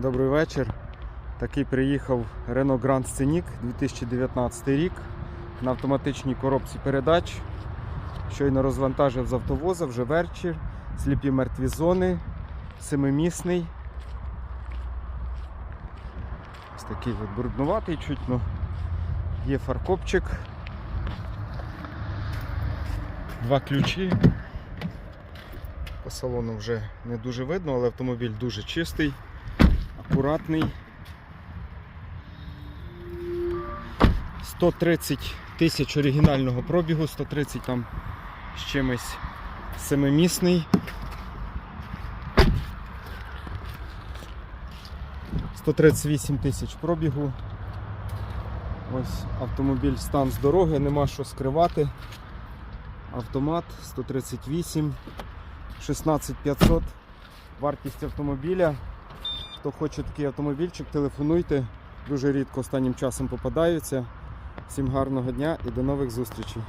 Добрий вечір. Такий приїхав Renault Grand Scenic 2019 рік на автоматичній коробці передач. Щойно розвантажив з автовоза вже вечір. Сліпі мертві зони, семимісний. Ось такий от бруднуватий чуть, ну є фаркопчик. Два ключі. По салону вже не дуже видно, але автомобіль дуже чистий, акуратний. 130 тисяч оригінального пробігу, 130 там з чимось семимісний. 138 тисяч пробігу. Ось автомобіль стан з дороги, нема що скривати. Автомат 138, 16500. Вартість автомобіля. Хто хоче такий автомобільчик, телефонуйте. Дуже рідко останнім часом попадаються. Всім гарного дня і до нових зустрічей.